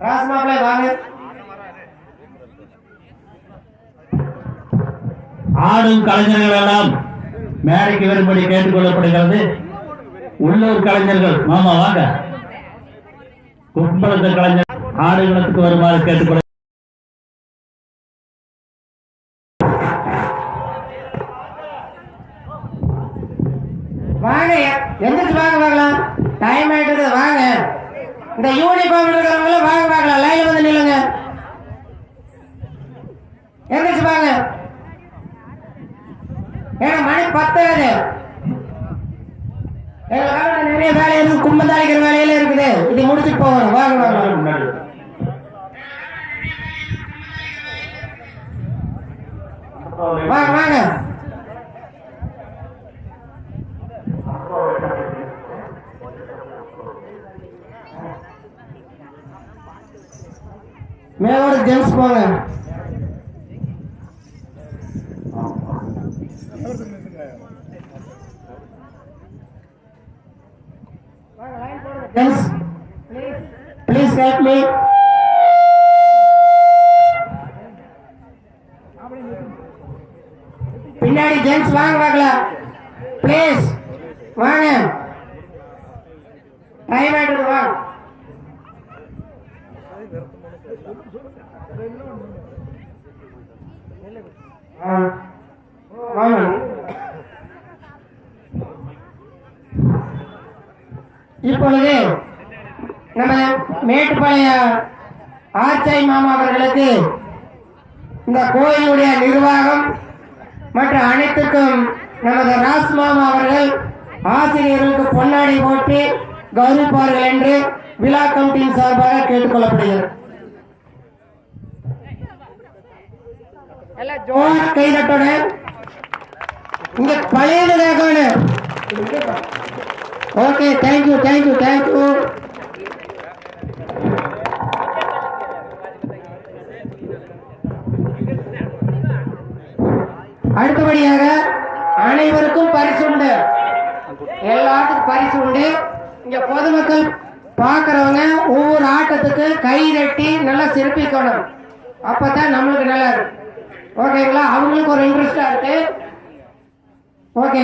வாங்க. ஆடும் கலைஞர்கள் எல்லாம் மேடைக்கு வரும்படி கேட்டுக் கொள்ளப்படுகிறது. உள்ளூர் கலைஞர்கள் மாமா வாங்க. கும்பலத்து கலைஞர் ஆடுகளத்துக்கு வருமாறு கேட்டுக்கொள்ள வாங்க எந்திரிச்சு வாங்க பார்க்கலாம் டைம் ஆயிட்டு வாங்க இந்த யூனிஃபார்ம் இருக்கிறவங்களும் வாங்க பார்க்கலாம் லைன் வந்து நில்லுங்க எந்திரிச்சு வாங்க ஏன்னா மணி பத்தாது. எங்களுக்காக நிறைய வேலை இருக்கு கும்பந்தாளிக்கிற வேலையில இருக்குது. இது முடிச்சுட்டு போகணும். வாங்க வாங்க வாங்க. வாங்க மேலோட ஜென்ஸ் போங்க. Gents please help me. பின்னாடி ஜென்ஸ் வாங்க பார்க்கலாம் ப்ளீஸ் வாங்க டைம் ஆயிட்டு வாங்க ஆ. வாங்க இப்பொழுது நம்ம மேட்டுப்பாளைய ஆச்சாய் மாமா அவர்களுக்கு இந்த கோயிலுடைய நிர்வாகம் மற்ற அனைத்துக்கும் நமது ராஸ் மாமா அவர்கள் ஆசிரியர்களுக்கு பொன்னாடை போட்டு கௌரவிப்பார்கள் என்று விழா கமிட்டியின் சார்பாக கேட்டுக்கொள்ளப்படுகிறது. எல்லாம் ஜோர் கைதட்டோட இங்க கேட்கணும் ஓகே தேங்க்யூ தேங்க்யூ தேங்க்யூ அடுத்தபடியாக அனைவருக்கும் பரிசு உண்டு. எல்லாத்துக்கும் பரிசு உண்டு. இங்க பொதுமக்கள் பார்க்குறவங்க ஒவ்வொரு ஆட்டத்துக்கு கை தட்டி நல்லா சிறப்பிக்கணும். அப்பதான் நம்மளுக்கு நல்லா இருக்கும். ஓகேங்களா அவங்களுக்கு ஒரு இன்ட்ரெஸ்டா இருக்கு. ஓகே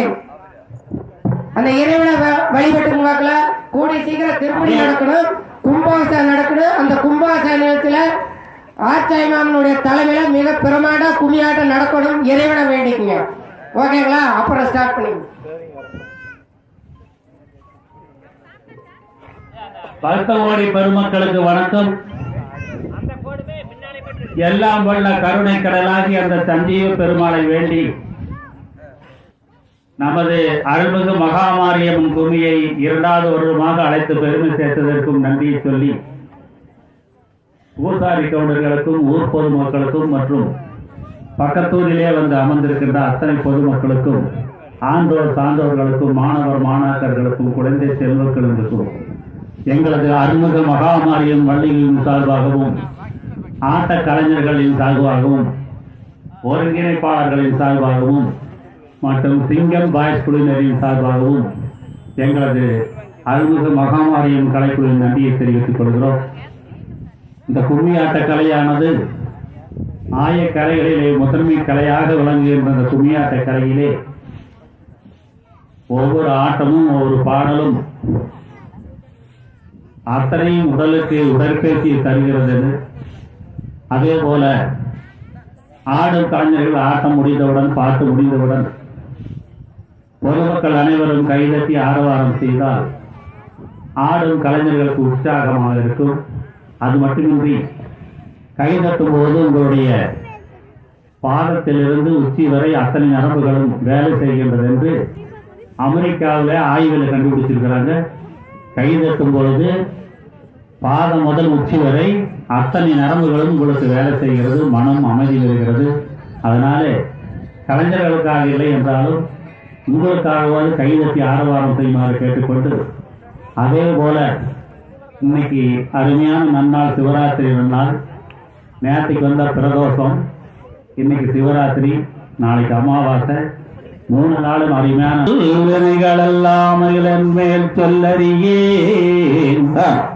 அந்த இறைவனை வ- வழிபட்டு வாக்குல கூடி சீக்கிரம் திருப்பணி நடக்கணும். கும்பாபிஷேகம் நடக்கணும். அந்த கும்பாபிஷேகத்துல ஆச்சாரி மாமனுடைய தலைமையில மிக பிரமாண்ட கும்மியாட்டம் நடக்கணும். இறைவனை வேண்டிக்குங்க. ஓகேங்களா? அப்புறம் ஸ்டார்ட் பண்ணிங்க பக்தவோடி பெருமக்களுக்கு வணக்கம். எல்லாம் வல்ல கருணை கடலாகி அந்த சஞ்சீவ பெருமாளை வேண்டி நமது அருள்மிகு மகாமாரியம்மன் பூமியை இரண்டாவது வருடமாக அழைத்து பெருமை சேர்த்ததற்கும் நன்றியை சொல்லி ஊர்சாரி கவுண்டர்களுக்கும் ஊர் பொதுமக்களுக்கும் மற்றும் பக்கத்தூரிலே வந்து அமர்ந்திருக்கின்ற அத்தனை பொதுமக்களுக்கும் ஆண்டோர் சான்றோர்களுக்கும் மாணவர் மாணாக்கர்களுக்கும் குழந்தை செல்வக்களுக்கும் எங்களது அருள்மிகு மகாமாரியம் வள்ளியின் சார்பாகவும் ஆட்ட கலைஞர்களின் சார்பாகவும் ஒருங்கிணைப்பாளர்களின் சார்பாகவும் மற்றும் சிங்கம் பாய்ஸ் குழுவினரின் சார்பாகவும் எங்களது அருள்மிகு மகாமாரியின் கலைக்குழுவின் நன்றியை தெரிவித்துக் கொள்கிறோம். இந்த கும்மி ஆட்ட கலையானது ஆய கலைகளிலே முதன்மை கலையாக விளங்குகின்ற இந்த கும்மியாட்ட கலையிலே ஒவ்வொரு ஆட்டமும் ஒவ்வொரு பாடலும் அத்தனையும் உடலுக்கு உடற்பயிற்சியை தருகிறது. அதே போல ஆடும் கலைஞர்கள் ஆட்டம் முடிந்தவுடன் பாட்டு முடிந்தவுடன் பொதுமக்கள் அனைவரும் கைதட்டி ஆரவாரம் செய்தால் ஆடும் கலைஞர்களுக்கு உற்சாகமாக இருக்கும். அது மட்டுமின்றி கைதட்டும் போது உங்களுடைய பாதத்திலிருந்து உச்சி வரை அத்தனை நரம்புகளும் வேலை செய்கின்றது என்று அமெரிக்காவில் ஆய்வில் கண்டுபிடிச்சிருக்கிறாங்க. கைதட்டும் பொழுது பாதம் முதல் உச்சி வரை அத்தனை நரம்புகளும் உங்களுக்கு வேலை செய்கிறது மனம் அமைதி வருகிறது அதனாலே கலைஞர்களுக்காக இல்லை என்றாலும் உங்களுக்காகவாது கைதட்டி ஆரவாரம் செய்யுமாறு கேட்டுக்கொண்டு அதே போல இன்னைக்கு அருமையான நன்னாள் சிவராத்திரி நன்னாள். நேற்றுக்கு வந்த பிரதோஷம் இன்னைக்கு சிவராத்திரி நாளைக்கு அமாவாசை. மூணு நாளும் அருமையான மேல் சொல்லறியே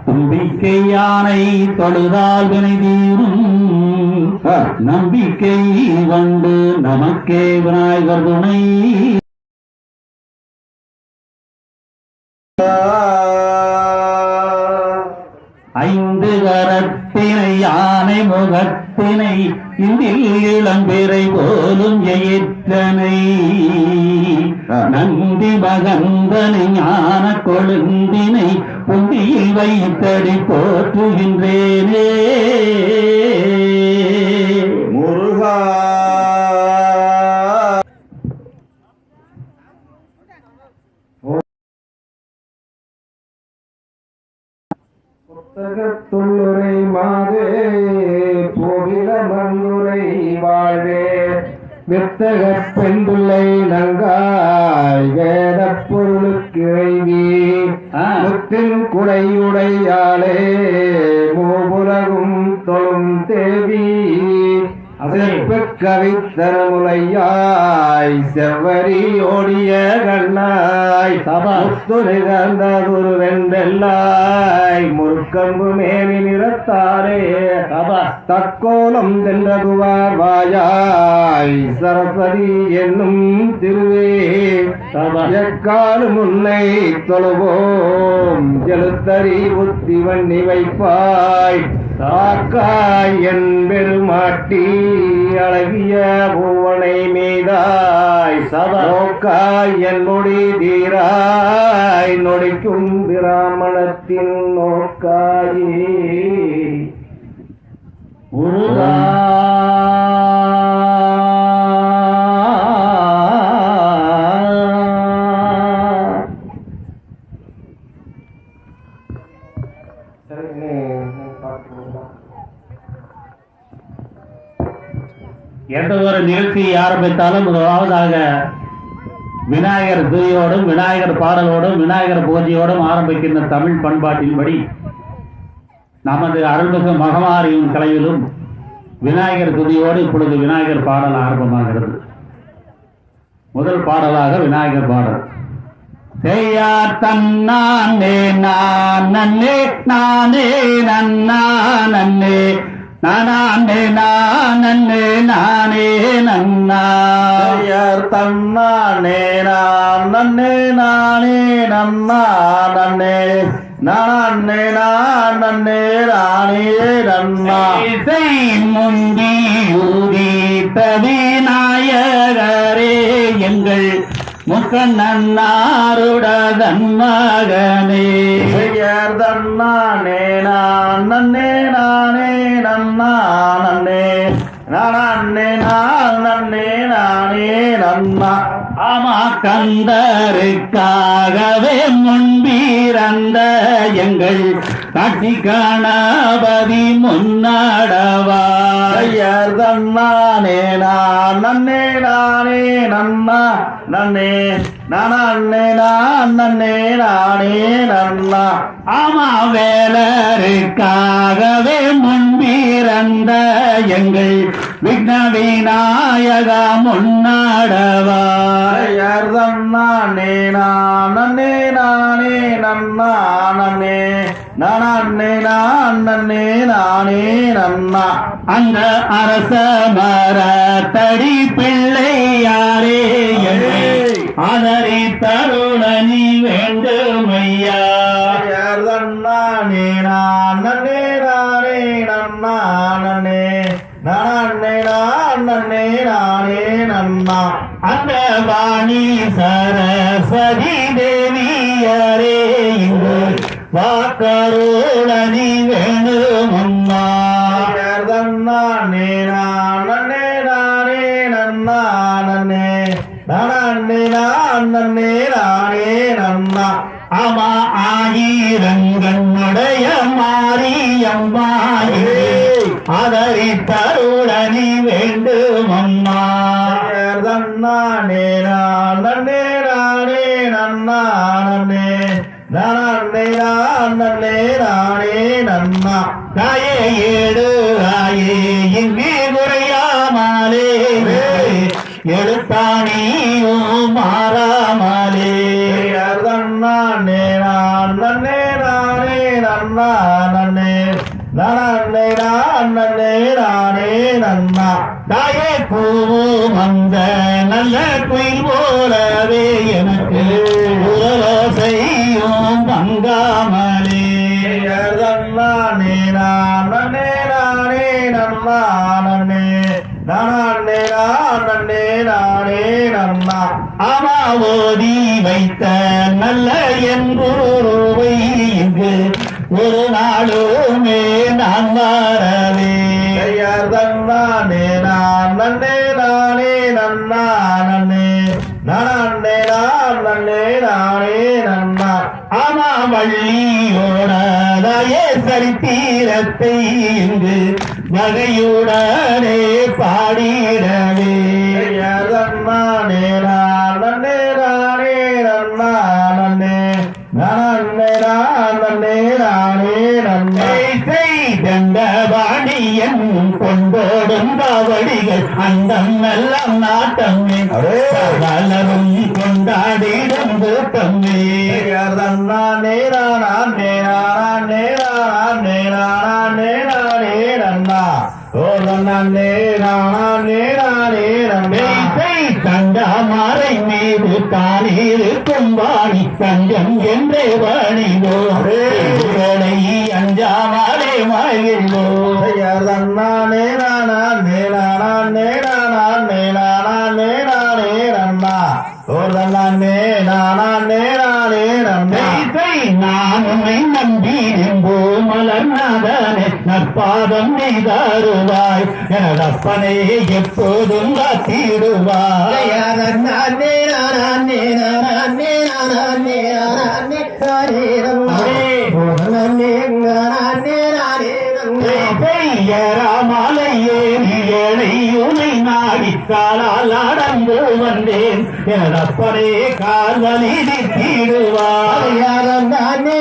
தும்பிக்கை யானை தொழுதால் வினை தீரும். நம்பிக்கை வந்து நமக்கே விநாயகர் துணை. ஐந்து கரத்தினை யானை முகத்தினை இந்தில் இளம்பிறை போலும் எயிற்றனை நந்தி மகந்தனை ஞான கொழுந்தினை புந்தியில் வைத்தடி போற்றுகின்றேனே. முருகா புத்தகத்துள்ளுரை மாதே போகில மண்ணுரை வாழ்வே. வித்தக பெண்பிள்ளை நங்காய் வேத பொருளுக்கு இறைவி. ஆ. முத்தின் குடையுடையாளே மூபுலகும் தொழும் தேவி. அதற்கு கவித்தரமுலையாய் செவ்வரி ஓடிய கண்ணாய் சபா. முத்துரிகந்ததுரு வெண்டெல்லாய் முற்கம்பு மேனி நிறத்தாரே சபா. தக்கோலம் தென்றதுவார் வாயாய் சரஸ்வதி என்னும் திருவே சபா. எக்காலும் உன்னை தொழுவோம் எழுத்தறி புத்தி வண்ணி வைப்பாய் காக்காய் என் பெருமாட்டி அழகிய பூவனை மீதாய் சதோக்காய் நோக்காய் என் நொடி தீராய் நொடிக்கும் பிராமணத்தின் நோக்காயே. முருகா எந்த ஒரு நிகழ்ச்சியை ஆரம்பித்தாலும் முதலாவதாக விநாயகர் துதியோடும் விநாயகர் பாடலோடும் விநாயகர் பூஜையோடும் ஆரம்பிக்கின்ற தமிழ் பண்பாட்டின்படி நமது அருள்மிகு மகமாரியின் கலையிலும் விநாயகர் துதியோடு இப்பொழுது விநாயகர் பாடல் ஆரம்பமாகிறது. முதல் பாடலாக விநாயகர் பாடல். செய்யார் தன்னானே நான் நன்னே நானே நன்னா நன்னே நானே நான் நானே நன்னா. பெயர் தன்னானே நான் நன்னே நானே நன்னா நன்னே. நானே நான் நன்னே நானே நன்னா. முந்தி உதித்த விநாயகரே எங்கள் முக்கண்ணன்னாருடன் மகனே தன்னானே நான் நன்னே நானே நன்னா நன்னே நானே நான் நன்னே. நானே நன்னா ஆமா கந்தருக்காகவே முன்பிறந்த எங்கள் காட்சி கணபதி முன்னடவா. பெயர் தன்னானே நான் நன்னே நானே நன்னா. நன்னே நானே நான் நன்னே நானே நன்னா. ஆமா வேலருக்காகவே முன்பிறந்த எங்கள் விக்ன விநாயகா முன்னடவா. பெயர் தன்னானே நான் நன்னே நானே நன்னா நன்னே நானே நான் நன்னே நானே நன்னா. அந்த அரச மரத்தடி பிள்ளையாரே நன்னா அந்த வாணி சரஸ்வதி தேவியரே இங்கு வேண்டுமம்மா பெயர் தன்னானே நான் நானே நன்னா நன்னே நானே நான் நானே நன்னா. ஆமா ஆயிரங்கண்ணுடைய மாரியம்மா. ஆதரி தன்னானே நான் நன்னே நானே நன்னா. நன்னே நானே நான் நன்னே நானே நன்னா. தாயே ஏடு ஆயே இங்கே குறையாமலே எழுத்தாணியும் மாறாமலே தன்னானே நன்னே நானே நன்னா நன்னே. நன்னே தாயே பூவும் அந்த நல்ல குயில் போலவே எனக்கு உறவசையும் பங்காமலே தன்னானே நன்னே நானே நன்னா. நன்னே நானே நன்னே நானே நன்னா அமாவோதி வைத்த நல்ல இங்கு ஒரு நாளுமே நான் வரவே நானே நன்னா ஆமா வள்ளியோடாதாயே சரித்திரத்தை இங்கு நகையுடனே பாடிடவே. தன்னானே நான் நன்னே நானே நன்னா நன்னே நானே நான் நன்னே நானே நன்னா தண்டபாணியன் கொண்டோடும் காவடிகள் அண்டம் எல்லாம் நாட்டமே! வளரும் கொண்டாடிடும் கூட்டமே ஐயர் தன்னானே நான் நானே நானே நானே நானே நன்னா ஓ நன்னே நானே நானே நன்னா தண்டமாலை மீது தானிருக்கும் வாணி தஞ்சம் என்றே களை அஞ்சாமலே மகிழ்வோ மலர்நாதனே நற்பாதம் நீ தருவாய் எனதப்பனே எப்போதும் காத்திடுவாய். நானே நானே நானே நானே நானே நானே நானே ராமாலையே ஏழை உனை நாடி காலால் நடந்து வந்தேன் எனதப்பனே கால்வலி தீடுவாய் நானே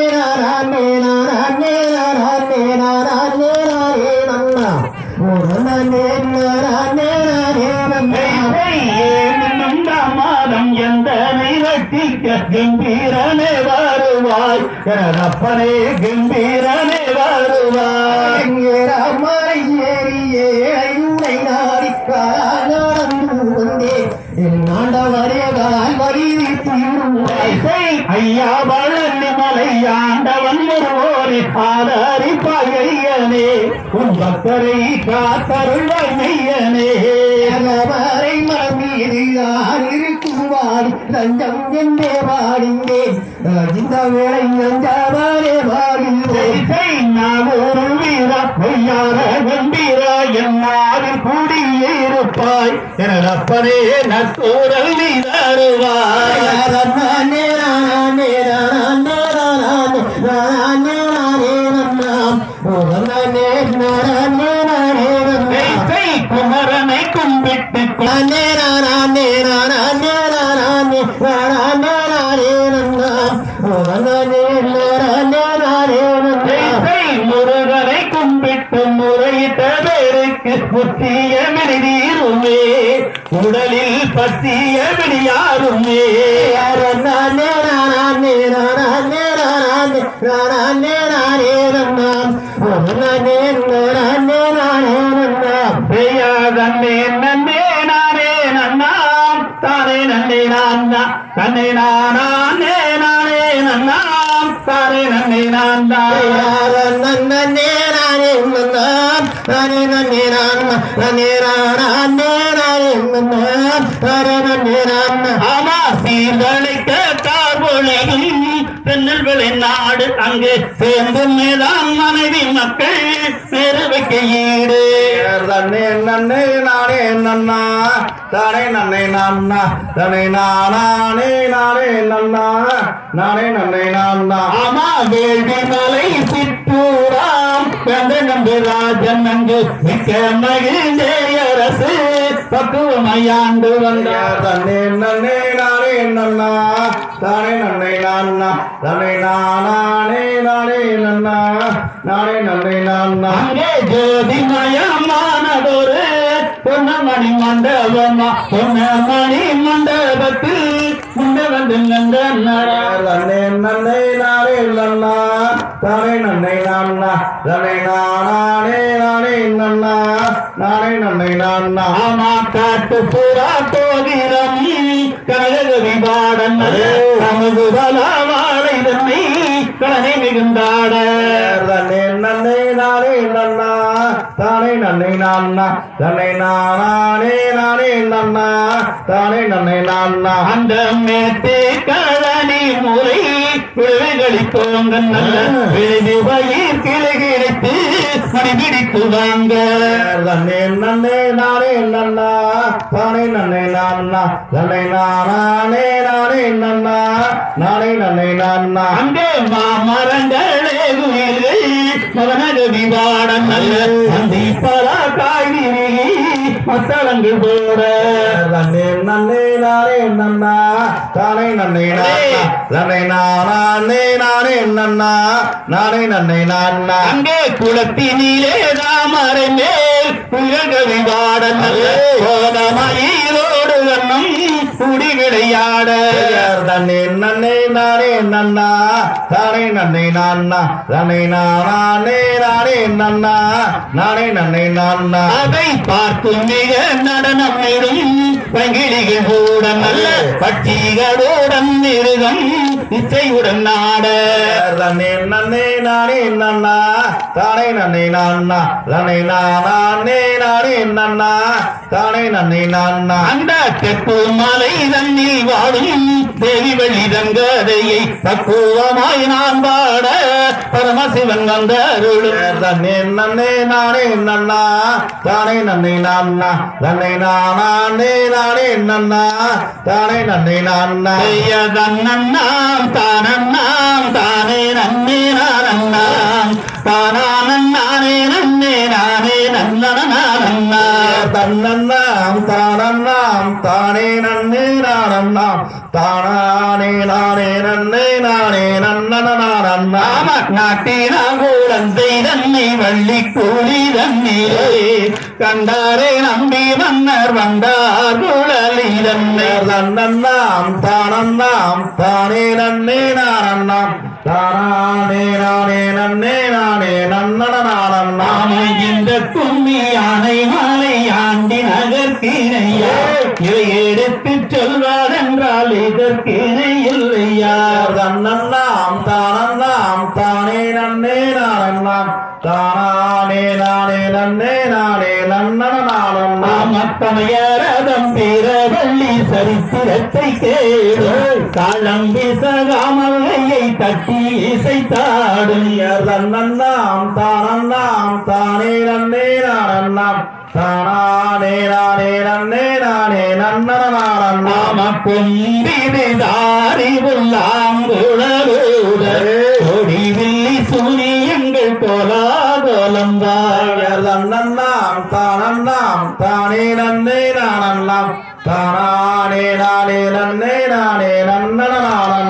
கம்பீரனே வருவாய் எனதப்பனே கம்பீரனே வருவாய். மறை ஏறியே ஐந்தை நாடிக்காடு வந்தேன் என் ஆண்டவரே கால் வரி ஐசை ஐயா வளர்ந்து மலை ஆண்டவன் ஒருவோரே ஆதரிப்பாய் ஐயனே உன் பக்தரை காத்தருள்வாய் மெய்யனே மறை மீது யார் வாடி லஞ்சம் என்றே வாடிந்தேன் இந்த வேளை நஞ்சாவாரே வாடிந்தேன் ஐசை நாகூர் வீரா பொய்யார கம்பீரா என்னாவில் கூடியிருப்பாய். எனதப்பனே நற்கூரல் நீ தருவாய் நானே நானே நானே நானே நானே நானே நானே நானே நானே குமரனை கும்பிட்டு நானே நானே புத்திய மிடிதீருமே உடலில் பத்திய மிடியாருமே நானே நானே நானே நானே நானே நானே நன்னாம். நானே நானே நானே நன்னாம். பெய்யாதன்னே நன்னே நானே நன்னாம். தானே நன்னே நான்னா தன்னை நானே நானே நன்னாம் தானே நன்னே நான் நன்னே நானே நன்னாம் நானே நன்னே நான் நன்னே நானே நானே நானே நன்னே நான் ஆமா சீர்கழிக்க தென்னல்வெளி நாடு அங்கு சேர்ந்து மேலாம் மனைவி மக்கள் பெருவைக்க ஈடு. தன்னே நன்னே நானே நன்னா தானே நன்னே நான்னா தனே நானே நானே நன்னா நானே நன்னே நான்னா. ஆமா வேள்வி மலை சிற்றூராம் கந்த நம்பி ராஜன் அங்கு மிக்க மகிழ்ந்தேயரசு பக்குவமையாண்டு வந்தார் தன்னே நன்னே நானே நன்னா. தானே நன்னே நான்னா. தனே நானே நானே நன்னா. நானே நன்னே நான்னா. அங்கே ஜோதிமயமானதொரு பொன்னமணி மண்டபமா. பொன்னமணி மண்டபத்தில் நன்னே நன்னை நானே நன்னா. தானே நன்னை நான்னா. தனை நானே நானே நன்னா. நானே நன்னை நான்னா. ஆமா காட்டு புறா தோதிரம் கனகவி பாடன் நமது வாழை தன்னை கலனை மிகுந்தாட. தன்னை நன்னை நானே நன்னா. தானே நன்னை நான்னா? தன்னை நானே நானே நன்னா? தானே நன்னை நான்னா? அந்த மேத்தே கழனி முறை விளைவுகளை தோங்க நல்ல விழுது வயிர் கிளை கிடைத்து மணி பிடித்து வாங்க. தன்னை நன்னை நானே நன்னா? தானே நன்னை நான்னா? தன்னை நானே நானே நன்னா? நானே நன்னை நான்னா? அங்கே மாமரங்களே குயில்கள் மகனகவி பாடன் நல்ல அந்தி பலா காய்கறி மத்தளங்கள் போட. தன்னை நன்னை நானே நன்னா தானே நன்னை நான்னா நானே நானே நன்னா நானே நன்னை நான்னா. அங்கே குளத்தினிலே தாமரை மேல் புயல்கவி பாடன் நல்ல கோதமயிலோடு வண்ணம் குடி விளையாட தன்னை நன்னை நானே நன்னா தானே நன்னை நான்னா தன்னை நானே நானே நன்னா நானே நன்னை நான்னா. அதை பார்த்து மிக நடனம் இடும் பங்கிலிகள் கூட நல்ல பட்டிகளுடன் மிருகம் இசையுடன் நாட. தன்னை நன்னை நானே நன்னா. தானே நன்னை நான்னா. தன்னை நானே நானே நன்னா. தானே நன்னை நான்னா. அந்த தெற்கு மலை தண்ணில் வாடும் தேவி வெளிதன் கதையை பக்குவமாய் நான் பாட பரமசிவன் வந்த அருளும். தன்னை நன்னை நானே நன்னா. தானே நன்னை நான்னா. தன்னை நானே நானே நன்னா. தானே நன்னை நான்னா. தன்னண்ணாம் தானண்ணாம் தானே நன்னே நானண்ணாம் தானானன் நன்னே நானே நன்னனா தன்னண்ணாம் தானண்ணாம் தானே நன்னே தானானே நானே நன்னே நானே நன்னன நானண்ணா நாம நாட்டினா குழந்தை தன்னை வள்ளி கூலி தண்ணீரே கண்டாரே நம்பி மன்னர் வந்தார் குழலி தன்னை தன்னண்ணாம் தானண்ணாம் தானே நன்னே நானண்ணாம் தானானே நானே நன்னே நானே நன்னன நானண்ணாம் நாம இந்த கும்மி யானை மாலை ஆண்டி நகர்த்தினையா இதை எடுத்து சொல்வாரென்றால் இதற்கிணை இல்லையா தன்னண்ணாம் தானண்ணாம் தானே நன்னே நானண்ணாம் தானானே நானே நன்னே நானே நன்னன நானண்ணாம் நாமத்தமையரதம் பிற வள்ளி சரித்திரத்தை கேடு தாளம் விசகாமல்லையை தட்டி இசைத்தாடும் தன்னண்ணாம் தானண்ணாம் தானே நன்னே நானண்ணாம் தானானே நானே நன்னே நானே நன்னன நானண்ணாம் நாம கொம்பிதாரி உள்ளாங்குழலூட சூரியங்கள் கோலாகோலம் வாழ தன்னண்ணாம் தானே நன்னே நானண்ணாம் தானானே நானே நன்னே நானே நன்னன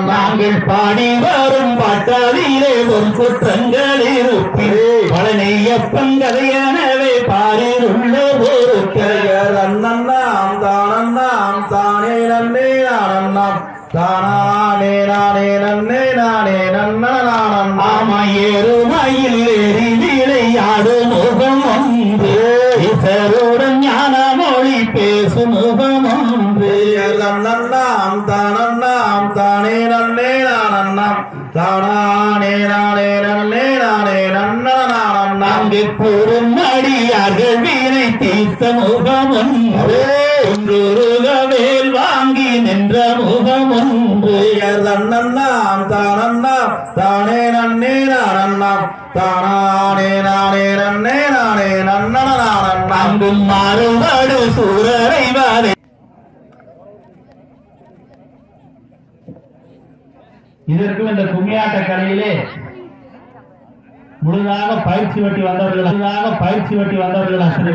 நாங்கள் பாடி வரும் பாட்டாளிலே ஒரு குற்றங்கள் இருப்பில் பழனியப்பன் பாரில் உள்ள ஒரு தன்னண்ணாம் தானண்ணாம் தானே நன்னே நானண்ணாம் தானானே நானே நன்னே நானே நன்னன நானண்ணாம் ஆமா ஏறுமையில் ஏறி விளையாடும் முகம் ஒன்று. இசருடன் ஞான மொழி பேசும் முகம் ஒன்று. தன்னண்ணாம் தானண்ணாம் தானே நன்னே நானண்ணாம் தானானே நானே நன்னே நானே நானண்ணாம் அடியார்கள் வீரை தீர்த்த முகமும் ஒன்று வேல் வாங்கி நின்ற முகமும் ஒன்று தானண்ணா தானே நன்னே நானண்ணாம் தானானே நானே நன்னே நானே நன்னன நானண்ணா அங்கும் மாறுபாடு சூரரை வாரே இதற்கும் இந்த கும்மியாட்ட கலையிலே முழுதாக பயிற்சி வெட்டி வந்தவர்கள் முழுதாக பயிற்சி வெட்டி வந்தவர்கள் அத்தனை